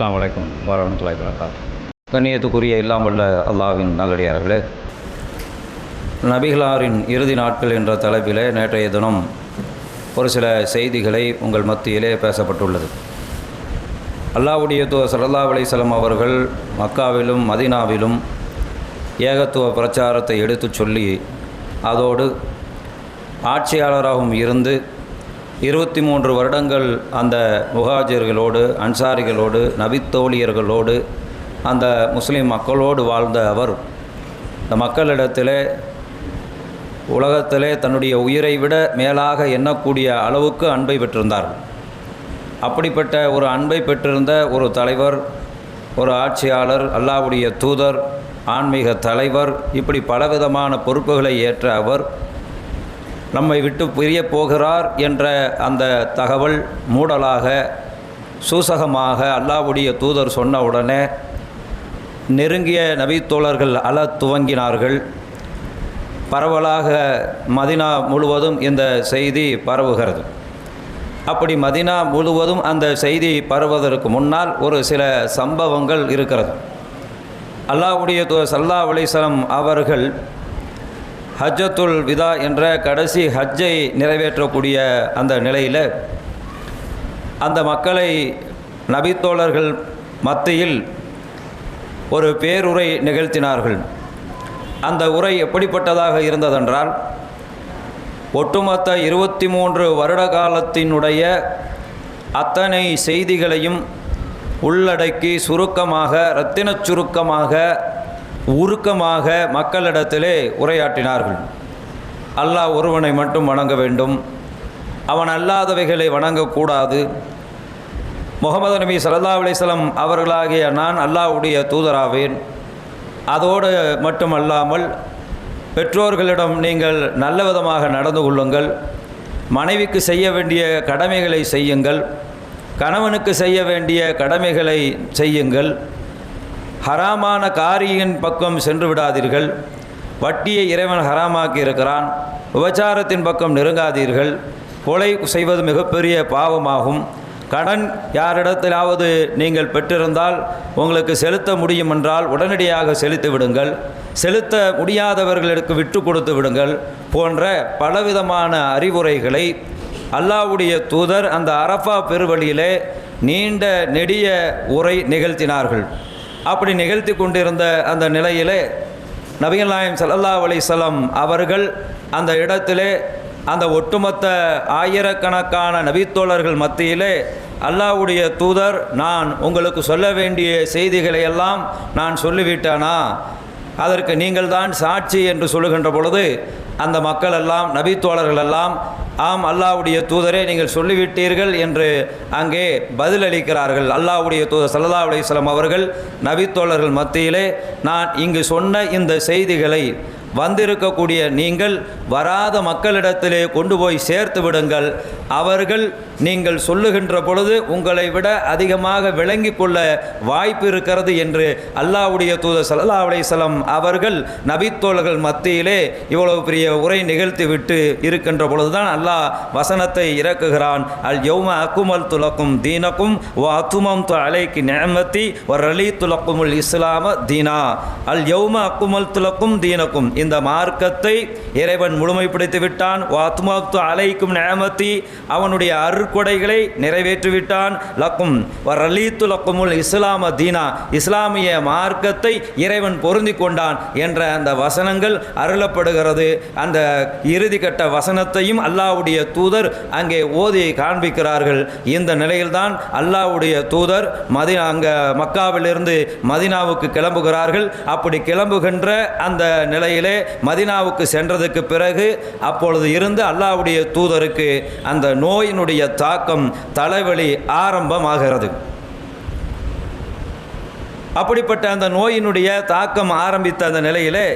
அஸ்லாம் வலைக்கம் வரமத்துலாய் வரகாத் கண்ணியத்துக்குரிய எல்லாம் வல்ல அல்லாஹ்வின் நல்லடியார்களே நபிகளாரின் இறுதி நாட்கள் என்ற தலைப்பிலே நேற்றைய தினம் ஒரு சில செய்திகளை உங்கள் மத்தியிலே பேசப்பட்டுள்ளது. அல்லாவுடைய தூ சரல்லா அலிசலம் அவர்கள் மக்காவிலும் மதீனாவிலும் ஏகத்துவ பிரச்சாரத்தை எடுத்துச் சொல்லி அதோடு ஆட்சியாளராகவும் இருந்து இருபத்தி மூன்று வருடங்கள் அந்த முகாஜர்களோடு அன்சாரிகளோடு நபித்தோழியர்களோடு அந்த முஸ்லீம் மக்களோடு வாழ்ந்த அவர் இந்த மக்களிடத்திலே உலகத்திலே தன்னுடைய உயிரை விட மேலாக எண்ணக்கூடிய அளவுக்கு அன்பை பெற்றிருந்தார்கள் அப்படிப்பட்ட ஒரு அன்பை பெற்றிருந்த ஒரு தலைவர் ஒரு ஆட்சியாளர் அல்லாவுடைய தூதர் ஆன்மீக தலைவர் இப்படி பலவிதமான பொறுப்புகளை ஏற்ற அவர் நம்மை விட்டு பிரிய போகிறார் என்ற அந்த தகவல் மூடலாக சூசகமாக அல்லாவுடைய தூதர் சொன்ன உடனே நெருங்கிய நபித்தோழர்கள் அல துவங்கினார்கள். பரவலாக மதினா முழுவதும் இந்த செய்தி பரவுகிறது. அப்படி மதினா முழுவதும் அந்த செய்தி பரவுவதற்கு முன்னால் ஒரு சில சம்பவங்கள் இருக்கிறது. அல்லாவுடைய தூ சல்லா அலிசலம் அவர்கள் ஹஜ்ஜத்துல் விதா என்ற கடைசி ஹஜ்ஜை நிறைவேற்றக்கூடிய அந்த நிலையில் அந்த மக்களை நபித்தோழர்கள் மத்தியில் ஒரு பேருரை நிகழ்த்தினார்கள். அந்த உரை எப்படிப்பட்டதாக இருந்ததென்றால் ஒட்டுமொத்த இருபத்தி மூன்று வருட காலத்தினுடைய அத்தனை செய்திகளையும் உள்ளடக்கி சுருக்கமாக இரத்தினச் சுருக்கமாக உருக்கமாக மக்களிடத்திலே உரையாற்றினார்கள். அல்லாஹ் ஒருவனை மட்டும் வணங்க வேண்டும். அவன் அல்லாதவைகளை வணங்கக்கூடாது. முகமது நபி சல்லா அலிஸ்லம் அவர்களாகிய நான் அல்லாஹ்வுடைய தூதராவேன். அதோடு மட்டுமல்லாமல் பெற்றோர்களிடம் நீங்கள் நல்ல விதமாக நடந்து கொள்ளுங்கள். மனைவிக்கு செய்ய வேண்டிய கடமைகளை செய்யுங்கள். கணவனுக்கு செய்ய வேண்டிய கடமைகளை செய்யுங்கள். ஹராமான காரியின் பக்கம் சென்று விடாதீர்கள். வட்டியை இறைவன் ஹராமாக்கி இருக்கிறான். விபச்சாரத்தின் பக்கம் நெருங்காதீர்கள். கொலை செய்வது மிகப்பெரிய பாவமாகும். கடன் யாரிடத்திலாவது நீங்கள் பெற்றிருந்தால் உங்களுக்கு செலுத்த முடியும் என்றால் உடனடியாக செலுத்தி விடுங்கள். செலுத்த முடியாதவர்களுக்கு விட்டு கொடுத்து விடுங்கள் போன்ற பலவிதமான அறிவுரைகளை அல்லாவுடைய தூதர் அந்த அரஃபா பெருவழியிலே நீண்ட நெடிய உரை நிகழ்த்தினார்கள். அப்படி நிகழ்த்தி கொண்டிருந்த அந்த நிலையிலே நபிகள் நாயம் சல்லல்லா அலிசல்லாம் அவர்கள் அந்த இடத்திலே அந்த ஒட்டுமொத்த ஆயிரக்கணக்கான நபித்தோழர்கள் மத்தியிலே அல்லாவுடைய தூதர் நான் உங்களுக்கு சொல்ல வேண்டிய செய்திகளை எல்லாம் நான் சொல்லிவிட்டேனா? அதற்கு நீங்கள் தான் சாட்சி என்று சொல்லுகின்ற பொழுது அந்த மக்கள் எல்லாம் நபித்தோழர்கள் எல்லாம் ஆம் அல்லாவுடைய தூதரே நீங்கள் சொல்லிவிட்டீர்கள் என்று அங்கே பதிலளிக்கிறார்கள். அல்லாவுடைய தூதர் சல்லா அலிஸ்லாம் அவர்கள் நபித்தோழர்கள் மத்தியிலே நான் இங்கு சொன்ன இந்த செய்திகளை வந்திருக்கக்கூடிய நீங்கள் வராத மக்களிடத்திலே கொண்டு போய் சேர்த்து விடுங்கள். அவர்கள் நீங்கள் சொல்லுகின்ற பொழுது உங்களை விட அதிகமாக விளங்கி கொள்ள வாய்ப்பு இருக்கிறது என்று அல்லாவுடைய தூதர் சல்லா அலிஸ்லாம் அவர்கள் நபித்தோழர்கள் மத்தியிலே இவ்வளவு பெரிய உரை நிகழ்த்தி விட்டு இருக்கின்ற பொழுதுதான் அல்லாஹ் வசனத்தை இறக்குகிறான். அல் யௌம அக்குமல் துலக்கும் தீனக்கும் ஓ அத்துமம் து அலைக்கு நேமத்தி ஒரு அலி துலக்குமுல் இஸ்லாம தீனா. அல் யௌம அக்குமல் துலக்கும் தீனக்கும் இந்த மார்க்கத்தை இறைவன் முழுமைப்படுத்தி விட்டான். ஓ அலைக்கும் நேமத்தி அவனுடைய அருட்கொடைகளை நிறைவேற்றிவிட்டான். லக்கும் ஒரு லக்குமுல் இஸ்லாம தீனா இஸ்லாமிய மார்க்கத்தை இறைவன் பொருந்தி கொண்டான் என்ற அந்த வசனங்கள் அருளப்படுகிறது. அந்த இறுதிக்கட்ட வசனத்தையும் அல்லாவுடைய தூதர் அங்கே ஓதி காண்பிக்கிறார்கள். இந்த நிலையில்தான் அல்லாவுடைய தூதர் மதினா அங்கே மக்காவிலிருந்து மதினாவுக்கு கிளம்புகிறார்கள். அப்படி கிளம்புகின்ற அந்த நிலையிலே மதினாவுக்கு சென்றதுக்கு பிறகு அப்பொழுது இருந்து அல்லாவுடைய தூதருக்கு அந்த நோயினுடைய தாக்கம் தலைவலி ஆரம்பமாகிறது. அப்படிப்பட்ட அந்த நோயினுடைய தாக்கம் ஆரம்பித்த அந்த நிலையிலே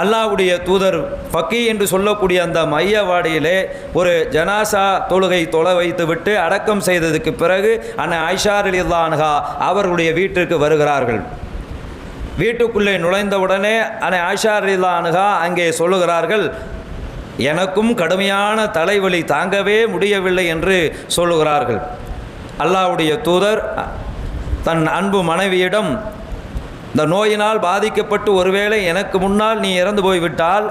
அல்லாவுடைய தூதர் ஃபக்கி என்று சொல்லக்கூடிய அந்த மையவாடியிலே ஒரு ஜனாசா தொழுகை தொலை வைத்து விட்டு அடக்கம் செய்ததுக்கு பிறகு அன்னை ஐஷார் அலிதான்ஹா அவர்களுடைய வீட்டிற்கு வருகிறார்கள். வீட்டுக்குள்ளே நுழைந்தவுடனே அனை ஆஷார் அலிதான்ஹா அங்கே சொல்லுகிறார்கள் எனக்கும் கடுமையான தலைவலி தாங்கவே முடியவில்லை என்று சொல்லுகிறார்கள். அல்லாவுடைய தூதர் தன் அன்பு மனைவியிடம் இந்த நோயினால் பாதிக்கப்பட்டு ஒருவேளை எனக்கு முன்னால் நீ இறந்து போய்விட்டால்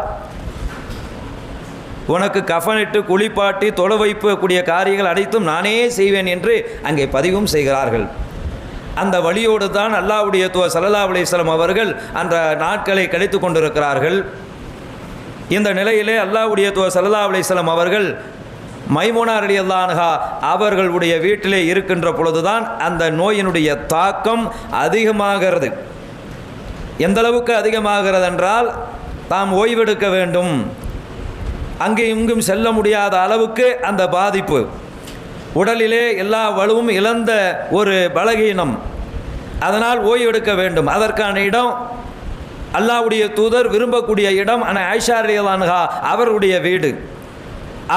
உனக்கு கஃனிட்டு குளிப்பாட்டி தொலை வைக்கக்கூடிய காரியங்கள் அனைத்தும் நானே செய்வேன் என்று அங்கே பதிவும் செய்கிறார்கள். அந்த வழியோடு தான் அல்லாவுடைய துவ சல்லா அலிஸ்லாம் அவர்கள் அந்த நாட்களை கழித்து கொண்டிருக்கிறார்கள். இந்த நிலையிலே அல்லாவுடைய துவ சல்லா அலிஸ்லாம் அவர்கள் மைமோனார் அலி அல்லான்ஹா அவர்களுடைய வீட்டிலே இருக்கின்ற பொழுதுதான் அந்த நோயினுடைய தாக்கம் அதிகமாகிறது. எந்தளவுக்கு அதிகமாகிறது என்றால் தாம் ஓய்வெடுக்க வேண்டும். அங்கே இங்கும் செல்ல முடியாத அளவுக்கு அந்த பாதிப்பு. உடலிலே எல்லா வலுவும் இழந்த ஒரு பலகீனம். அதனால் ஓய்வெடுக்க வேண்டும். அதற்கான இடம் அல்லாவுடைய தூதர் விரும்பக்கூடிய இடம் ஆனால் ஆயிஷா அலியலான்ஹா அவருடைய வீடு.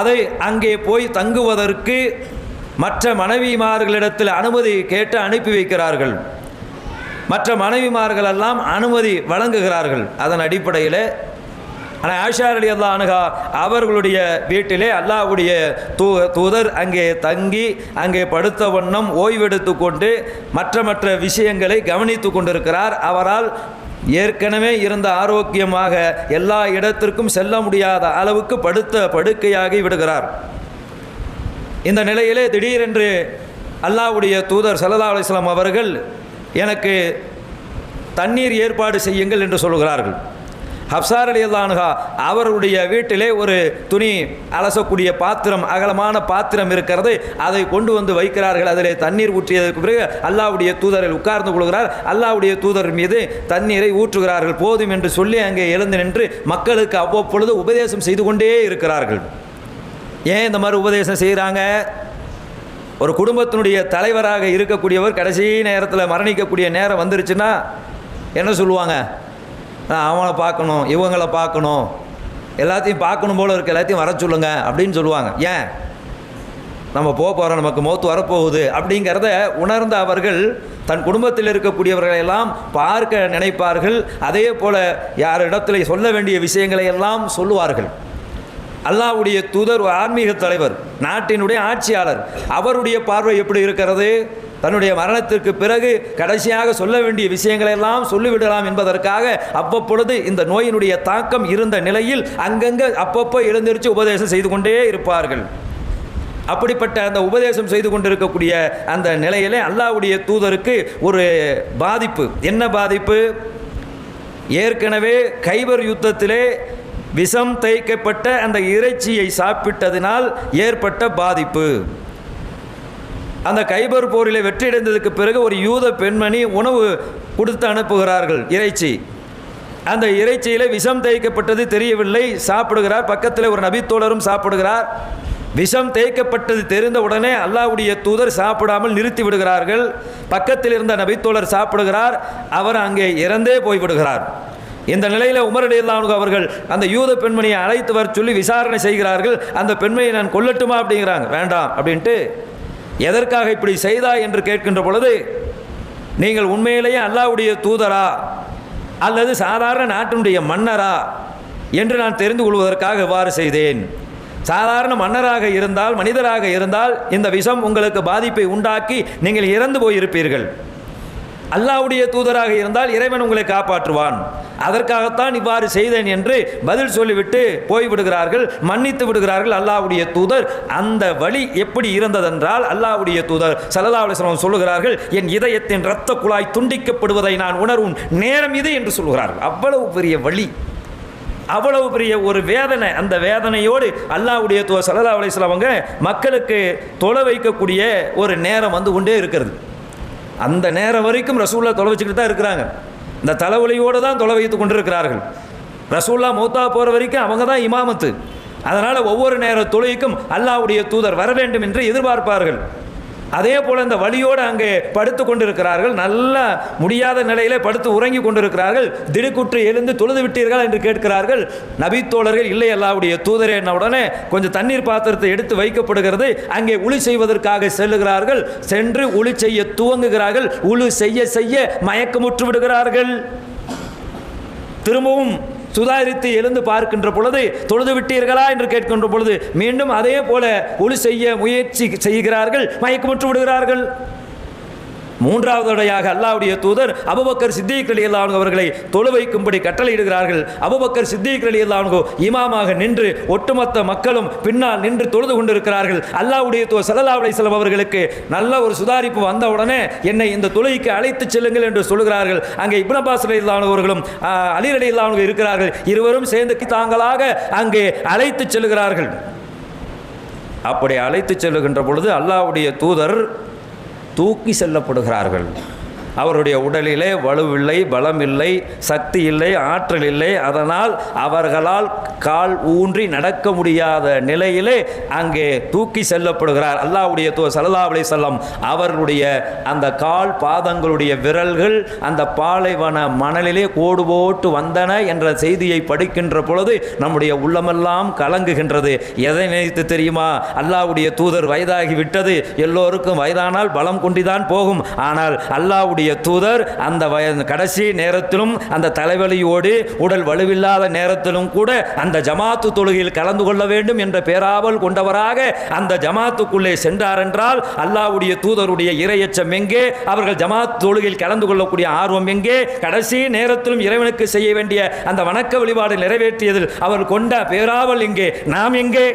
அதை அங்கே போய் தங்குவதற்கு மற்ற மனைவிமார்களிடத்தில் அனுமதி கேட்டு அனுப்பி வைக்கிறார்கள். மற்ற மனைவிமார்கள் எல்லாம் அனுமதி வழங்குகிறார்கள். அதன் அடிப்படையில் ஆனால் ஆஷா அலி அல்லா அனுகா அவர்களுடைய வீட்டிலே அல்லாவுடைய தூ தூதர் அங்கே தங்கி அங்கே படுத்த வண்ணம் ஓய்வெடுத்து கொண்டு மற்ற மற்ற விஷயங்களை கவனித்து கொண்டிருக்கிறார். அவரால் ஏற்கனவே இருந்த ஆரோக்கியமாக எல்லா இடத்திற்கும் செல்ல முடியாத அளவுக்கு படுத்த படுக்கையாகி விடுகிறார். இந்த நிலையிலே திடீரென்று அல்லாவுடைய தூதர் சல்லா அலிஸ்லாம் அவர்கள் எனக்கு தண்ணீர் ஏற்பாடு செய்யுங்கள் என்று சொல்கிறார்கள். ஹப்சார் அலி அவருடைய வீட்டிலே ஒரு துணி அலசக்கூடிய பாத்திரம் அகலமான பாத்திரம் இருக்கிறது. அதை கொண்டு வந்து வைக்கிறார்கள். அதிலே தண்ணீர் ஊற்றியதற்கு பிறகு அல்லாவுடைய தூதரில் உட்கார்ந்து கொள்கிறார். அல்லாவுடைய தூதர் மீது தண்ணீரை ஊற்றுகிறார்கள். போதும் என்று சொல்லி அங்கே எழுந்து நின்று மக்களுக்கு அவ்வப்பொழுது உபதேசம் செய்து கொண்டே இருக்கிறார்கள். ஏன் இந்த மாதிரி உபதேசம் செய்கிறாங்க? ஒரு குடும்பத்தினுடைய தலைவராக இருக்கக்கூடியவர் கடைசி நேரத்தில் மரணிக்கக்கூடிய நேரம் வந்துருச்சுன்னா என்ன சொல்லுவாங்க? அவனை பார்க்கணும் இவங்களை பார்க்கணும். எல்லாத்தையும் பார்க்கணும் போல இருக்க எல்லாத்தையும் வர சொல்லுங்க அப்படின்னு சொல்லுவாங்க. ஏன்? நம்ம போக போகிறோம் நமக்கு மௌத்து வரப்போகுது அப்படிங்கிறத உணர்ந்த அவர்கள் தன் குடும்பத்தில் இருக்கக்கூடியவர்களை எல்லாம் பார்க்க நினைப்பார்கள். அதே போல் யார் இடத்துல சொல்ல வேண்டிய விஷயங்களை எல்லாம் சொல்லுவார்கள். அல்லாவுடைய தூதர் ஆன்மீக தலைவர் நாட்டினுடைய ஆட்சியாளர் அவருடைய பார்வை எப்படி இருக்கிறது? தன்னுடைய மரணத்திற்கு பிறகு கடைசியாக சொல்ல வேண்டிய விஷயங்களை எல்லாம் சொல்லிவிடலாம் என்பதற்காக அவ்வப்பொழுது இந்த நோயினுடைய தாக்கம் இருந்த நிலையில் அங்கங்கே அப்பப்போ எழுந்திருச்சு உபதேசம் செய்து கொண்டே இருப்பார்கள். அப்படிப்பட்ட அந்த உபதேசம் செய்து கொண்டிருக்கக்கூடிய அந்த நிலையிலே அல்லாவுடைய தூதருக்கு ஒரு பாதிப்பு. என்ன பாதிப்பு? ஏற்கனவே கைபர் யுத்தத்திலே விஷம் தைக்கப்பட்ட அந்த இறைச்சியை சாப்பிட்டதினால் ஏற்பட்ட பாதிப்பு. அந்த கைபர் போரில் வெற்றியடைந்ததுக்கு பிறகு ஒரு யூத பெண்மணி உணவு கொடுத்து அனுப்புகிறார்கள் இறைச்சி. அந்த இறைச்சியில் விஷம் தேய்க்கப்பட்டது தெரியவில்லை சாப்பிடுகிறார். பக்கத்தில் ஒரு நபித்தோழரும் சாப்பிடுகிறார். விஷம் தேய்க்கப்பட்டது தெரிந்த உடனே அல்லாவுடைய தூதர் சாப்பிடாமல் நிறுத்தி விடுகிறார்கள். பக்கத்தில் இருந்த நபித்தோழர் சாப்பிடுகிறார் அவர் அங்கே இறந்தே போய்விடுகிறார். இந்த நிலையில் உமரடியல்லானு அவர்கள் அந்த யூத பெண்மணியை அழைத்து வர சொல்லி விசாரணை செய்கிறார்கள். அந்த பெண்மையை நான் கொல்லட்டுமா அப்படிங்கிறாங்க. வேண்டாம் அப்படின்ட்டு எதற்காக இப்படி செய்தா என்று கேட்கின்ற பொழுது நீங்கள் உண்மையிலேயே அல்லாவுடைய தூதரா அல்லது சாதாரண நாட்டினுடைய மன்னரா என்று நான் தெரிந்து கொள்வதற்காக இவ்வாறு செய்தேன். சாதாரண மன்னராக இருந்தால் மனிதராக இருந்தால் இந்த விஷம் உங்களுக்கு பாதிப்பை உண்டாக்கி நீங்கள் இறந்து போயிருப்பீர்கள். அல்லாவுடைய தூதராக இருந்தால் இறைவன் உங்களை காப்பாற்றுவான். அதற்காகத்தான் இவ்வாறு செய்தேன் என்று பதில் சொல்லிவிட்டு போய்விடுகிறார்கள் மன்னித்து விடுகிறார்கள் அல்லாவுடைய தூதர். அந்த வழி எப்படி இருந்ததென்றால் அல்லாவுடைய தூதர் சல்லா அலிஸ்லாம் சொல்லுகிறார்கள் என் இதயத்தின் இரத்த குழாய் துண்டிக்கப்படுவதை நான் உணரும் நேரம் இது என்று சொல்லுகிறார்கள். அவ்வளவு பெரிய வழி. அவ்வளவு பெரிய ஒரு வேதனை. அந்த வேதனையோடு அல்லாவுடைய தூ சல்லா அலிஸ்லாம் அவங்க மக்களுக்கு தொலை வைக்கக்கூடிய ஒரு நேரம் வந்து கொண்டே இருக்கிறது. அந்த நேரம் வரைக்கும் ரசூல்லா தொலை வச்சுக்கிட்டு தான் இருக்கிறாங்க. இந்த தலைவலியோடு தான் தொலை வைத்து கொண்டிருக்கிறார்கள். ரசூல்லா மௌத்தா போகிற வரைக்கும் அவங்க தான் இமாமத்து. அதனால் ஒவ்வொரு நேர தொழுகைக்கும் அல்லாவுடைய தூதர் வர வேண்டும் என்று எதிர்பார்ப்பார்கள். அதே போல் அந்த வழியோடு அங்கே படுத்து கொண்டிருக்கிறார்கள். நல்ல முடியாத நிலையிலே படுத்து உறங்கி கொண்டிருக்கிறார்கள். திடுக்குற்று எழுந்து தொழுது விட்டீர்கள் என்று கேட்கிறார்கள். நபித்தோழர்கள் இல்லை அல்லாவுடைய தூதரே என்ன உடனே கொஞ்சம் தண்ணீர் பாத்திரத்தை எடுத்து வைக்கப்படுகிறது. அங்கே உளி செய்வதற்காக செல்லுகிறார்கள். சென்று உளி செய்ய துவங்குகிறார்கள். உளு செய்ய செய்ய மயக்கமுற்று விடுகிறார்கள். திரும்பவும் சுதாரித்து எழுந்து பார்க்கின்ற பொழுது தொழுது விட்டீர்களா? என்று கேட்கின்ற பொழுது மீண்டும் அதே போல ஒளி செய்ய முயற்சி செய்கிறார்கள் மயக்கமுற்று விடுகிறார்கள். மூன்றாவதுடையாக அல்லாவுடைய தூதர் அபுபக்கர் சித்திக் அலி அல்லாஹ் அவர்களை தொழு வைக்கும்படி கட்டளையிடுகிறார்கள். அபுபக்கர் சித்திக் அலி அல்லாஹ் இமாமாக நின்று ஒட்டுமொத்த மக்களும் பின்னால் நின்று தொழுது கொண்டிருக்கிறார்கள். அல்லாவுடைய தூதர் சல்லா அலிஸ்லாம் அவர்களுக்கு நல்ல ஒரு சுதாரிப்பு வந்தவுடனே என்னை இந்த தொழுகைக்கு அழைத்து செல்லுங்கள் என்று சொல்கிறார்கள். அங்கே இப்னபாஸ் அலி அவர்களும் அலி அலி அல்லாஹ் இருக்கிறார்கள். இருவரும் சேர்ந்து தாங்களாக அங்கே அழைத்து செல்கிறார்கள். அப்படி அழைத்து செல்லுகின்ற பொழுது அல்லாவுடைய தூதர் தூக்கி செல்லப்படுகிறார்கள். அவருடைய உடலிலே வலுவில்லை பலம் இல்லை சக்தி இல்லை ஆற்றல் இல்லை அதனால் அவர்களால் கால் ஊன்றி நடக்க முடியாத நிலையிலே அங்கே தூக்கி செல்லப்படுகிறார். அல்லாவுடைய தூ சல்லா அலி செல்லம் அவர்களுடைய அந்த கால் பாதங்களுடைய விரல்கள் அந்த பாலைவன மணலிலே கோடு போட்டு வந்தன என்ற செய்தியை படிக்கின்ற பொழுது நம்முடைய உள்ளமெல்லாம் கலங்குகின்றது. எதை நினைத்து தெரியுமா? அல்லாவுடைய தூதர் வயதாகி விட்டது. எல்லோருக்கும் வயதானால் பலம் கொண்டிதான் போகும். ஆனால் அல்லாஹ்வுடைய தூதர் அந்த வய கடைசி நேரத்திலும் அந்த தலைவலியோடு உடல் வலுவில்லாத நேரத்திலும் கூட அந்த ஜமாத்து தொழுகையில் கலந்து கொள்ள வேண்டும் என்ற பேராவல் கொண்டவராக அந்த ஜமாத்துக்குள்ளே சென்றார் என்றால் அல்லாஹ்வுடைய தூதருடைய இரையச்சம் எங்கே? அவர்கள் ஜமாத் தொழுகையில் கலந்து கொள்ளக்கூடிய ஆர்வம் எங்கே? கடைசி நேரத்திலும் இறைவனுக்கு செய்ய வேண்டிய அந்த வணக்க வழிபாடு நிறைவேற்றியதில் அவர் கொண்ட பேராவல் எங்கே? நாம் எங்கே?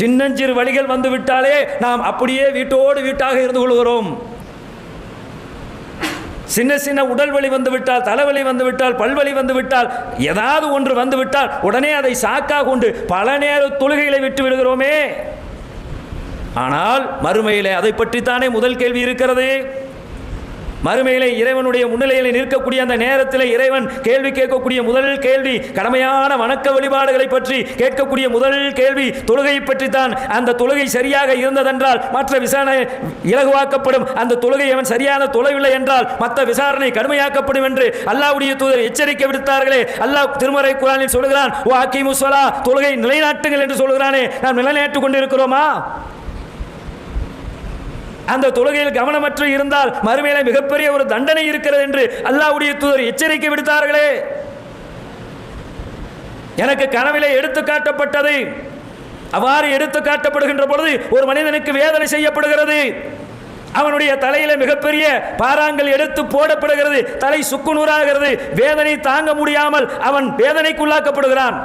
சின்னஞ்சிறு வழிகள் வந்து விட்டாலே நாம் அப்படியே வீட்டோடு வீட்டாக இருந்து கொள்கிறோம். சின்ன சின்ன உடல் வலி வந்துவிட்டால் தலைவலி வந்துவிட்டால் பல்வலி வந்துவிட்டால் ஏதாவது ஒன்று வந்து விட்டால் உடனே அதை சாக்காக கொண்டு பல நேர தொழுகைகளை விட்டு விடுகிறோமே. ஆனால் மறுமையிலே அதை பற்றித்தானே முதல் கேள்வி இருக்கிறது? மறுமையிலே இறைவனுடைய முன்னிலையில் நிற்கக்கூடிய அந்த நேரத்தில் இறைவன் கேள்வி கேட்கக்கூடிய முதல் கேள்வி கடமையான வணக்க வழிபாடுகளை பற்றி கேட்கக்கூடிய முதல் கேள்வி தொழுகையை பற்றித்தான். அந்த தொழுகை சரியாக இருந்ததென்றால் மற்ற விசாரணை இலகுவாக்கப்படும். அந்த தொழுகை அவன் சரியான தொலைவில்லை என்றால் மற்ற விசாரணை கடுமையாக்கப்படும் என்று அல்லாஹ்வுடைய தூதர் எச்சரிக்கை விடுத்தார்களே. அல்லாஹ் திருமறை குரானில் சொல்கிறான் ஓ அக்கி முஸ்வலா தொழுகை நிலைநாட்டுங்கள் என்று சொல்கிறானே நாம் நிலைநாட்டுக் கொண்டிருக்கிறோமா? அந்த தொழுகையில் கவனமற்று இருந்தால் மறுமையில மிகப்பெரிய ஒரு தண்டனை இருக்கிறது என்று அல்லாவுடைய தூதர் எச்சரிக்கை விடுத்தார்களே. எனக்கு கனவிலே எடுத்து காட்டப்பட்டது. அவ்வாறு எடுத்து காட்டப்படுகின்ற பொழுது ஒரு மனிதனுக்கு வேதனை செய்யப்படுகிறது. அவனுடைய தலையில மிகப்பெரிய பாறாங்கள் எடுத்து போடப்படுகிறது. தலை சுக்குநூறாகிறது வேதனை தாங்க முடியாமல் அவன் வேதனைக்குள்ளாக்கப்படுகிறான்.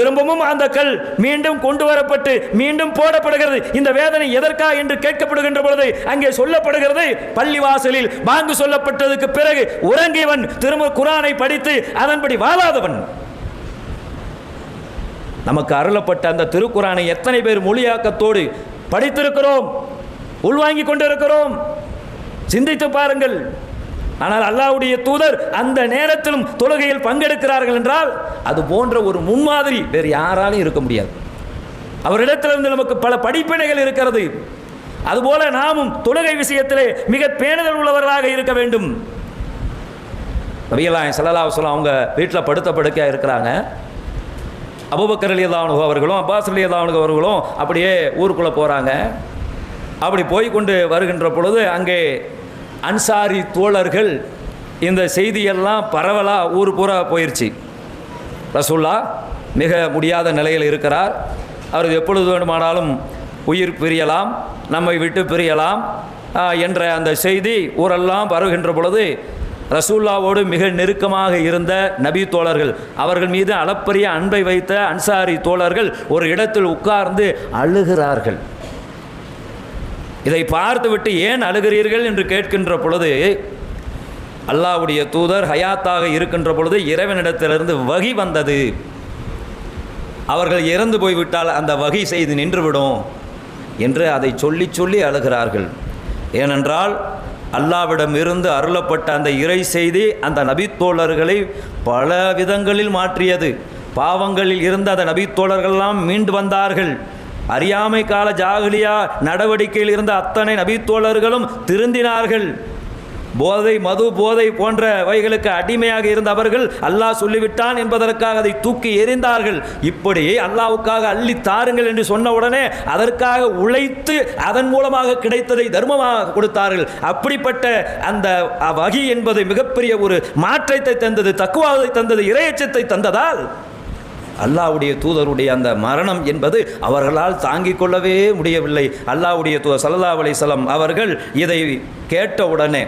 திரும்பவும் அந்த கல் மீண்டும் கொண்டு வரப்பட்டு மீண்டும் போடப்படுகிறது. இந்த வேதனை எதற்கா என்று கேட்கப்படுகின்ற பொழுது அங்கே சொல்லப்படுகிறது பள்ளிவாசலில் பாங்கு சொல்லப்பட்டதுக்கு பிறகு உறங்கியவன் திரும்ப குரானை படித்து அதன்படி வாழாதவன். நமக்கு அருளப்பட்ட அந்த திருக்குரானை எத்தனை பேர் மொழியாக்கத்தோடு படித்திருக்கிறோம் உள்வாங்கிக் கொண்டிருக்கிறோம். சிந்தித்து பாருங்கள். ஆனால் அல்லாஹ்வுடைய தூதர் அந்த நேரத்திலும் தொழுகையில் பங்கெடுக்கிறார்கள் என்றால் அது போன்ற ஒரு முன்மாதிரி வேறு யாராலும் இருக்க முடியாது. அவரிடத்திலிருந்து நமக்கு பல படிப்பினைகள் இருக்கிறது. அதுபோல நாமும் தொழுகை விஷயத்திலே மிக பேணுதல் உள்ளவர்களாக இருக்க வேண்டும். நபிகளாய் சல்லல்லாஹு அலைஹி அவங்க வீட்டில் படுத்த படுக்கையாக இருக்கிறாங்க. அபுபக்கர் அலி அவர்களும் அப்பாஸ் அலி அவர்களும் அப்படியே ஊருக்குள்ளே போகிறாங்க. அப்படி போய் கொண்டு வருகின்ற பொழுது அங்கே அன்சாரி தோழர்கள் இந்த செய்தியெல்லாம் பரவலாக ஊர் பூரா போயிடுச்சு ரசூல்லா மிக முடியாத நிலையில் இருக்கிறார். அவர் எப்பொழுது வேண்டுமானாலும் உயிர் பிரியலாம் நம்மை விட்டு பிரியலாம் என்ற அந்த செய்தி ஊரெல்லாம் பரவுகின்ற பொழுது ரசூல்லாவோடு மிக நெருக்கமாக இருந்த நபி தோழர்கள் அவர்கள் மீது அளப்பரிய அன்பை வைத்த அன்சாரி தோழர்கள் ஒரு இடத்தில் உட்கார்ந்து அழுகிறார்கள். இதை பார்த்துவிட்டு ஏன் அழுகிறீர்கள் என்று கேட்கின்ற பொழுது அல்லாஹ்வுடைய தூதர் ஹயாத்தாக இருக்கின்ற பொழுது இறைவனிடத்திலிருந்து வகி வந்தது. அவர்கள் இறந்து போய்விட்டால் அந்த வகை செய்து நின்றுவிடும் என்று அதை சொல்லி சொல்லி அழுகிறார்கள். ஏனென்றால் அல்லாவிடம் இருந்து அருளப்பட்ட அந்த இறை செய்தி அந்த நபித்தோழர்களை பல விதங்களில் மாற்றியது. பாவங்களில் இருந்து அந்த நபித்தோழர்கள்லாம் மீண்டு வந்தார்கள். அறியாமை கால ஜாகிலியா நடவடிக்கையில் இருந்த அத்தனை நபித்தோழர்களும் திருந்தினார்கள். போதை மது போதை போன்ற வகைகளுக்கு அடிமையாக இருந்த அவர்கள் அல்லாஹ் சொல்லிவிட்டான் என்பதற்காக அதை தூக்கி எறிந்தார்கள். இப்படி அல்லாவுக்காக அள்ளி தாருங்கள் என்று சொன்ன உடனே அதற்காக உழைத்து அதன் மூலமாக கிடைத்ததை தர்மமாக கொடுத்தார்கள். அப்படிப்பட்ட அந்த வகி என்பது மிகப்பெரிய ஒரு மாற்றத்தை தந்தது தக்குவாதை தந்தது இரையச்சத்தை தந்ததால் அல்லாவுடைய தூதருடைய அந்த மரணம் என்பது அவர்களால் தாங்கிக் கொள்ளவே முடியவில்லை. அல்லாவுடைய தூதர் சல்லா அலிசலம் அவர்கள் இதை கேட்டவுடனே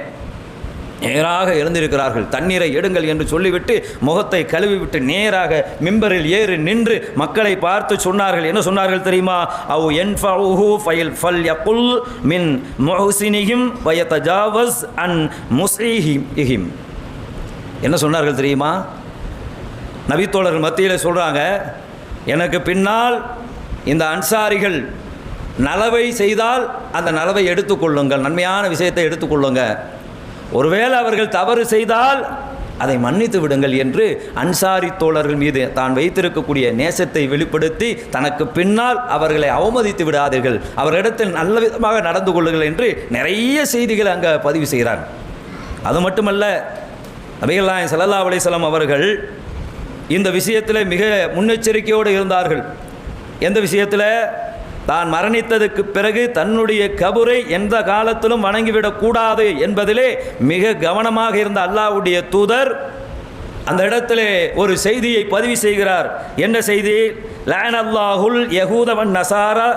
நேராக எழுந்திருக்கிறார்கள். தண்ணீரை எடுங்கள் என்று சொல்லிவிட்டு முகத்தை கழுவிவிட்டு நேராக மிம்பரில் ஏறி நின்று மக்களை பார்த்து சொன்னார்கள். என்ன சொன்னார்கள் தெரியுமா? அவு என்ஃபஹு ஃபைல் ஃபல் யகுல் மின் முஹ்சினிஹிம் வயதஜாவஸ் அன் முஸ்லிஹிம் என்ன சொன்னார்கள் தெரியுமா? நபித்தோழர்கள் மத்தியில் சொல்கிறாங்க எனக்கு பின்னால் இந்த அன்சாரிகள் நலவை செய்தால் அந்த நலவை எடுத்துக்கொள்ளுங்கள் நன்மையான விஷயத்தை எடுத்துக்கொள்ளுங்க ஒருவேளை அவர்கள் தவறு செய்தால் அதை மன்னித்து விடுங்கள் என்று அன்சாரி தோழர்கள் மீது தான் வைத்திருக்கக்கூடிய நேசத்தை வெளிப்படுத்தி தனக்கு பின்னால் அவர்களை அவமதித்து விடாதீர்கள். அவரிடத்தில் நல்ல விதமாக நடந்து கொள்ளுங்கள் என்று நிறைய செய்திகள் அங்கே பதிவு செய்கிறார். அது மட்டுமல்ல நபிகள்நாயகம் நாயன் அலைஹி அவர்கள் இந்த விஷயத்தில் மிக முன்னெச்சரிக்கையோடு இருந்தார்கள். எந்த விஷயத்தில்? தான் மரணித்ததுக்கு பிறகு தன்னுடைய கபுரை எந்த காலத்திலும் வணங்கிவிடக்கூடாது என்பதிலே மிக கவனமாக இருந்த அல்லாவுடைய தூதர் அந்த இடத்திலே ஒரு செய்தியை பதிவு செய்கிறார். என்ன செய்தி? லேன் அல்லாஹுல் யகூதவன் நசாரா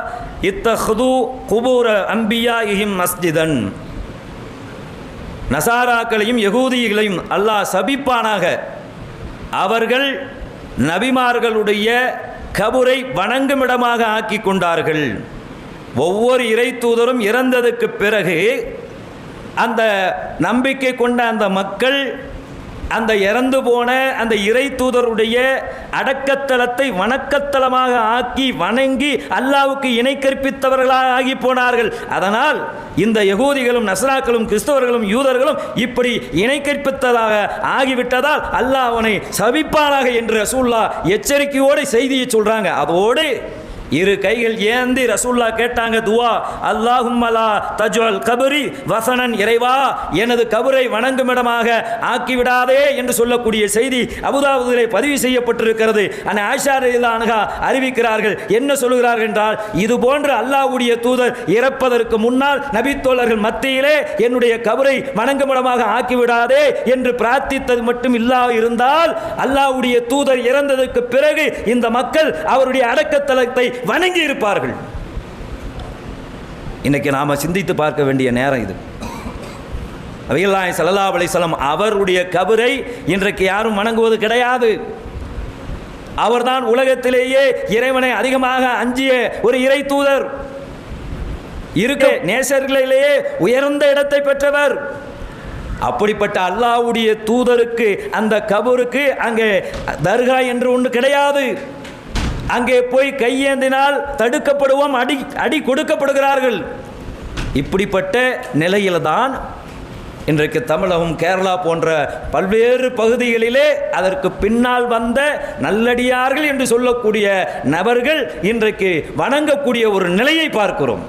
இத்தஹது குபூர அம்பியா இஹிம் மஸ்ஜிதன். நசாராக்களையும் யகூதிகளையும் அல்லாஹ் சபிப்பானாக. அவர்கள் நபிமார்களுடைய கபுரை வணங்குமிடமாக ஆக்கி கொண்டார்கள் ஒவ்வொரு இறை தூதரும் இறந்ததுக்கு பிறகு அந்த நம்பிக்கை கொண்ட அந்த மக்கள் அந்த இறந்து போன அந்த இறை தூதருடைய அடக்கத்தலத்தை வணக்கத்தலமாக ஆக்கி வணங்கி அல்லாவுக்கு இணை கற்பித்தவர்களாக ஆகி போனார்கள். அதனால் இந்த யகூதிகளும் நஸ்ராக்களும் கிறிஸ்தவர்களும் யூதர்களும் இப்படி இணை கற்பித்ததாக ஆகிவிட்டதால் அல்லாஹ் அவனை சபிப்பானாக என்று ரசூல்லா எச்சரிக்கையோடு செய்தியை சொல்கிறாங்க அதோடு இரு கைகள் ஏந்தி ரசூல்லா கேட்டாங்க துவா அல்லாஹும்மலா தஜ்வல் கபரி வசனன் இறைவா எனது கபரை வணங்குமிடமாக ஆக்கிவிடாதே என்று சொல்லக்கூடிய செய்தி அபுதாபுதிலே பதிவு செய்யப்பட்டிருக்கிறது. அந்த ஆஷா அனுகா அறிவிக்கிறார்கள். என்ன சொல்கிறார்கள் என்றால் இது போன்று அல்லாஹ்வுடைய தூதர் இறப்பதற்கு முன்னால் நபித்தோழர்கள் மத்தியிலே என்னுடைய கபரை வணங்குமிடமாக ஆக்கிவிடாதே என்று பிரார்த்தித்தது மட்டும் இல்லா இருந்தால் அல்லாஹ்வுடைய தூதர் இறந்ததற்கு பிறகு இந்த மக்கள் அவருடைய அடக்கத்தலத்தை வணங்கி இருப்பார்கள். இன்னைக்கு நாம சிந்தித்து பார்க்க வேண்டிய நேரம் இது. அவையல்லாய் சல்லா அலிசலம் அவருடைய கபரை இன்றைக்கு யாரும் வணங்குவது கிடையாது. அவர்தான் உலகத்திலேயே இறைவனை அதிகமாக அஞ்சிய ஒரு இறை தூதர். இருக்க நேசர்களிலேயே உயர்ந்த இடத்தை பெற்றவர். அப்படிப்பட்ட அல்லாஹ்வுடைய தூதருக்கு அந்த கபருக்கு அங்கே தர்கா என்று ஒன்று கிடையாது. அங்கே போய் கையேந்தினால் தடுக்கப்படுவோம் அடி அடி கொடுக்கப்படுகிறார்கள். இப்படிப்பட்ட நிலையில்தான் இன்றைக்கு தமிழகம் கேரளா போன்ற பல்வேறு பகுதிகளிலே அதற்கு பின்னால் வந்த நல்லடியார்கள் என்று சொல்லக்கூடிய நபர்கள் இன்றைக்கு வணங்கக்கூடிய ஒரு நிலையை பார்க்கிறோம்.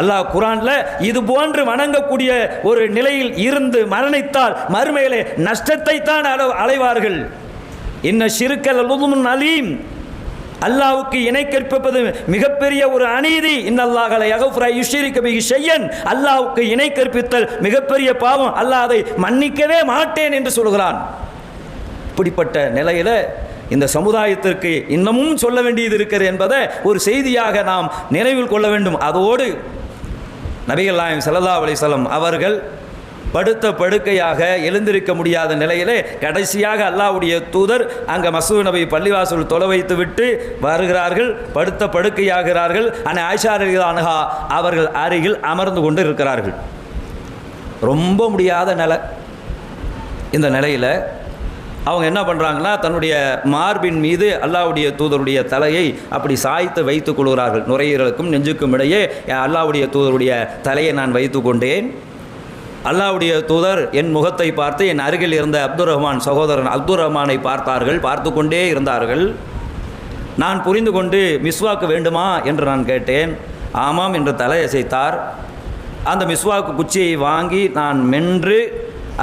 அல்லாஹ் குரான்ல இது போன்று வணங்கக்கூடிய ஒரு நிலையில் இருந்து மரணித்தால் மறுமையிலே நஷ்டத்தை தான் அலைவார்கள் இன்ன சிறுக்கல் அலீம். அல்லாவுக்கு இணை கற்பிப்பது மிகப்பெரிய ஒரு அநீதி. இன்னல்லாஹலை யகஃப்ரா யுஷிரிக்க பிஹி அல்லாவுக்கு இணை கற்பித்தல் மிகப்பெரிய பாவம். அல்லாஹ் அதை மன்னிக்கவே மாட்டேன் என்று சொல்கிறான். இப்படிப்பட்ட நிலையில் இந்த சமுதாயத்திற்கு இன்னமும் சொல்ல வேண்டியது இருக்கிறது என்பதை ஒரு செய்தியாக நாம் நினைவில் கொள்ள வேண்டும். அதோடு நபிகள் நாயம் சல்லா அலிசல்லம் அவர்கள் படுத்த படுக்கையாக எழுந்திருக்க முடியாத நிலையிலே கடைசியாக அல்லாவுடைய தூதர் அங்கே மசூ நபி பள்ளிவாசல் தொலை வைத்து விட்டு வருகிறார்கள் படுத்த படுக்கையாகிறார்கள். ஆனால் ஆயிஷா அனுகா அவர்கள் அருகில் அமர்ந்து கொண்டு இருக்கிறார்கள். ரொம்ப முடியாத நிலை. இந்த நிலையில் அவங்க என்ன பண்ணுறாங்கன்னா தன்னுடைய மார்பின் மீது அல்லாவுடைய தூதருடைய தலையை அப்படி சாய்த்து வைத்துக் கொள்கிறார்கள். நுரையீரலுக்கும் நெஞ்சுக்கும் இடையே அல்லாவுடைய தூதருடைய தலையை நான் வைத்து கொண்டேன். அல்லாவுடைய தூதர் என் முகத்தை பார்த்து என் அருகில் இருந்த அப்துல் ரஹ்மான் சகோதரன் அப்துல் ரஹ்மானை பார்த்தார்கள் பார்த்து கொண்டே இருந்தார்கள். நான் புரிந்து கொண்டு மிஸ்வாக்கு வேண்டுமா என்று நான் கேட்டேன். ஆமாம் என்று தலையசைத்தார். அந்த மிஸ்வாக்கு குச்சியை வாங்கி நான் மென்று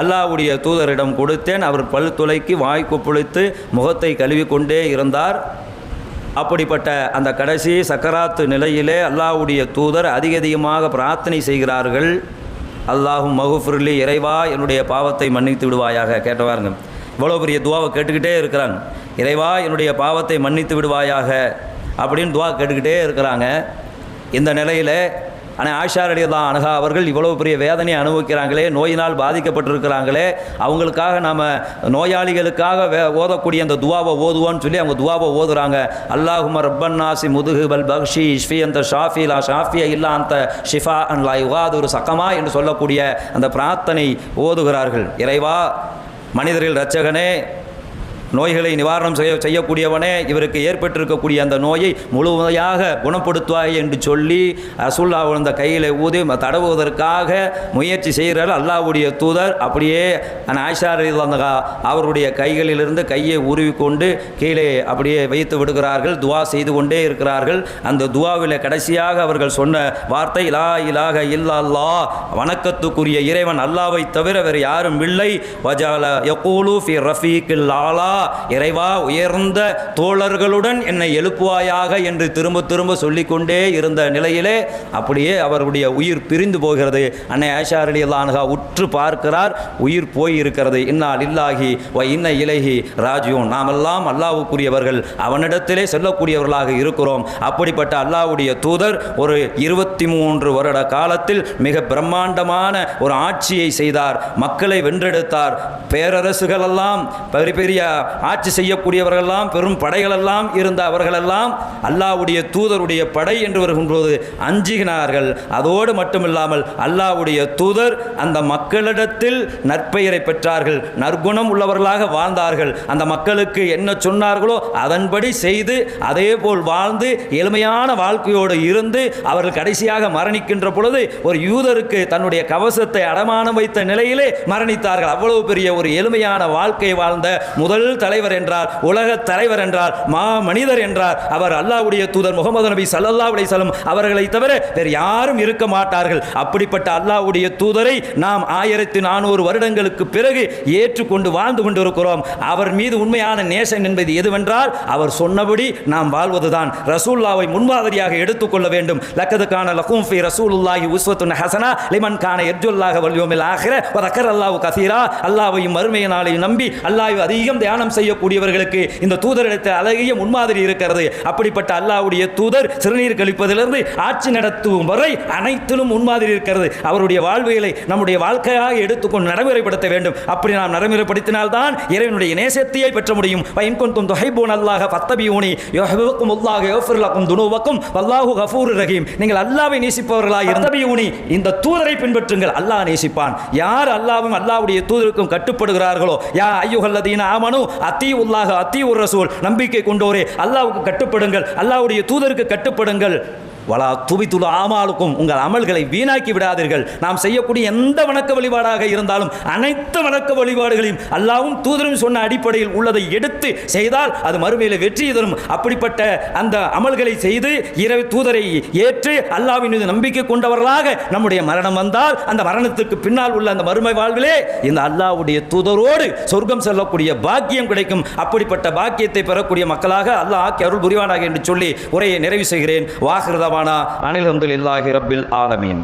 அல்லாவுடைய தூதரிடம் கொடுத்தேன். அவர் பல் துளைக்கு வாய் கொப்புளித்து முகத்தை கழுவிக்கொண்டே இருந்தார். அப்படிப்பட்ட அந்த கடைசி சக்கராத்து நிலையிலே அல்லாவுடைய தூதர் அதிக அதிகமாக பிரார்த்தனை செய்கிறார்கள். அல்லாஹும் மகுஃபுர்லி இறைவா என்னுடைய பாவத்தை மன்னித்து விடுவாயாக. கேட்டவாருங்க. இவ்வளோ பெரிய துவாவை கேட்டுக்கிட்டே இருக்கிறாங்க. இறைவா என்னுடைய பாவத்தை மன்னித்து விடுவாயாக அப்படின்னு துவா கேட்டுக்கிட்டே இருக்கிறாங்க. இந்த நிலையில் ஆனால் ஆஷா ரலியல்லாஹு அணுகா அவர்கள் இவ்வளோ பெரிய வேதனையை அனுபவிக்கிறாங்களே நோயினால் பாதிக்கப்பட்டிருக்கிறாங்களே அவங்களுக்காக நாம் நோயாளிகளுக்காக வே ஓதக்கூடிய அந்த துவாவை ஓதுவோன்னு சொல்லி அவங்க துவாவை ஓதுறாங்க. அல்லாஹுமர் ரப்பன்னாசி முதுகு பல் பக்ஷி இஷ்ஃபி அந்த ஷாஃபி லா ஷாஃபியா இல்லா அந்த ஷிஃபா அன் லா யுகாது ஒரு சக்கமா என்று சொல்லக்கூடிய அந்த பிரார்த்தனை ஓதுகிறார்கள். இறைவா மனிதர்கள் ரச்சகனே நோய்களை நிவாரணம் செய்ய செய்யக்கூடியவனே இவருக்கு ஏற்பட்டிருக்கக்கூடிய அந்த நோயை முழுமையாக குணப்படுத்துவாய் என்று சொல்லி ரசூல்லா அந்த கையில் ஊதி தடவுவதற்காக முயற்சி செய்கிறார் அல்லாஹ்வுடைய தூதர். அப்படியே அந்த அவருடைய கைகளிலிருந்து கையை உருவி கொண்டு கீழே அப்படியே வைத்து விடுகிறார்கள். துவா செய்து கொண்டே இருக்கிறார்கள். அந்த துவாவில் கடைசியாக அவர்கள் சொன்ன வார்த்தை லா இலாக இல்லா வணக்கத்துக்குரிய இறைவன் அல்லாவை தவிர வேறு யாரும் இல்லை. வஜால யகூலு ஃபி ரஃபீக் லாலா இறைவா உயர்ந்த தோழர்களுடன் என்னை எழுப்புவாயாக என்று திரும்ப திரும்ப சொல்லிக்கொண்டே இருந்த நிலையிலே அப்படியே அவருடைய உயிர் பிரிந்து போகிறது. அன்னை ஆஷா அலியல்லானுகா உற்று பார்க்கிறார் உயிர் போய் இருக்கிறது இன்னால் இல்லாகி வ இன்ன இலகி ராஜியோன். நாமெல்லாம் அல்லாவுக்குரியவர்கள் அவனிடத்திலே செல்லக்கூடியவர்களாக இருக்கிறோம். அப்படிப்பட்ட அல்லாஹ்வுடைய தூதர் ஒரு இருபத்தி மூன்று வருட காலத்தில் மிக பிரம்மாண்டமான ஒரு ஆட்சியை செய்தார். மக்களை வென்றெடுத்தார். பேரரசுகளெல்லாம் பெரிய பெரிய ஆட்சி செய்யக்கூடியவர்களெல்லாம் பெரும் படைகளெல்லாம் இருந்த அவர்களெல்லாம் அல்லாஹ்வுடைய தூதருடைய படை என்று வருகின்றபோது அஞ்சுகினார்கள். அதோடு மட்டுமில்லாமல் அல்லாஹ்வுடைய தூதர் அந்த மக்களிடத்தில் நற்பெயரை பெற்றார்கள். நற்குணம் உள்ளவர்களாக வாழ்ந்தார்கள். அந்த மக்களுக்கு என்ன சொன்னார்களோ அதன்படி செய்து அதே போல் வாழ்ந்து எளிமையான வாழ்க்கையோடு இருந்து அவர்கள் கடைசியாக மரணிக்கின்ற பொழுது ஒரு யூதருக்கு தன்னுடைய கவசத்தை அடமானம் வைத்த நிலையிலே மரணித்தார்கள். அவ்வளவு பெரிய ஒரு எளிமையான வாழ்க்கை வாழ்ந்த முதல் தலைவர் என்றார் உலக தலைவர் என்றார் மா மனிதர் என்றார். அவர் அல்லாவுடைய தூதர் முகமது நபி ஸல்லல்லாஹு அலைஹி அவர்களை தவிர வேறு யாரும் இருக்க மாட்டார்கள். அப்படிப்பட்ட அல்லாவுடைய தூதரை நாம் ஆயிரத்தி நானூறு வருடங்களுக்கு பிறகு ஏற்றுக்கொண்டு வாழ்ந்து கொண்டிருக்கிறோம். அவர் மீது உண்மையான நேசன் என்பது எதுவென்றால் அவர் சொன்னபடி நாம் வாழ்வதுதான். ரசூல்லாவை முன்மாதிரியாக எடுத்துக்கொள்ள வேண்டும். லக்கதுக்கான லகும் ஃபி ரசூலுல்லாஹி உஸ்வத்துன் ஹசனா லிமன் கான எர்ஜுல்லாக வல்யோமில் ஆகிற அக்கர் அல்லாஹ் கசீரா. அல்லாவையும் மறுமைய நாளையும் நம்பி அல்லாஹ் அதிகம் தியானம் செய்யக்கூடியவர்களுக்கு இந்த தூதரிடத்தில் அழகிய முன்மாதிரி இருக்கிறது. அப்படிப்பட்ட அல்லாஹ்வுடைய தூதர் சிறுநீர் கழிப்பதிலிருந்து ஆட்சி நடத்தும் வரை அனைத்திலும் முன்மாதிரி இருக்கிறது. அவருடைய வாழ்வியலை நம்முடைய வாழ்க்கையாக எடுத்துக்கொண்டு நடைமுறைப்படுத்த வேண்டும். அப்படி நாம் நடைமுறைப்படுத்தினால்தான் இறைவனுடைய நேசத்தையே பெற்ற முடியும். பயன்கொண்டும் தொகைபோன் அல்லாஹ் பத்தபியூனி யோகவுக்கும் உல்லாக யோஃபுர்லாக்கும் துணுவக்கும் வல்லாஹு கஃபூர் ரஹீம். நீங்கள் அல்லாவை நேசிப்பவர்களாக இருந்தபியூனி இந்த தூதரை பின்பற்றுங்கள். அல்லாஹ் நேசிப்பான். யார் அல்லாவும் அல்லாவுடைய தூதருக்கும் கட்டுப்படுகிறார்களோ? யா ஐயுகல்லதீன ஆமனு அத்தி உல்லாக அத்தி உர் ரசூல் நம்பிக்கை கொண்டோரே. அல்லாவுக்கு கட்டுப்படுங்கள். அல்லாஹ்வுடைய தூதருக்கு கட்டுப்படுங்கள். வலா துபித்துல ஆமாலுக்கும் உங்கள் அமல்களை வீணாக்கி விடாதீர்கள். நாம் செய்யக்கூடிய எந்த வணக்க வழிபாடாக இருந்தாலும் அனைத்து வணக்க வழிபாடுகளையும் அல்லாவும் தூதரும் சொன்ன அடிப்படையில் உள்ளதை எடுத்து செய்தால் அது மறுமையில் வெற்றி தரும். அப்படிப்பட்ட அந்த அமல்களை செய்து இரவு தூதரை ஏற்று அல்லாவின் மீது நம்பிக்கை கொண்டவர்களாக நம்முடைய மரணம் வந்தால் அந்த மரணத்துக்கு பின்னால் உள்ள அந்த மறுமை வாழ்விலே இந்த அல்லாஹ்வுடைய தூதரோடு சொர்க்கம் செல்லக்கூடிய பாக்கியம் கிடைக்கும். அப்படிப்பட்ட பாக்கியத்தை பெறக்கூடிய மக்களாக அல்லாஹ் ஆக்கி அருள் புரிவானாக என்று சொல்லி உரையை நிறைவு செய்கிறேன். வாகிருதவானா அனில் அஹமதுல்லாஹி ரப்பில் ஆலமீன்.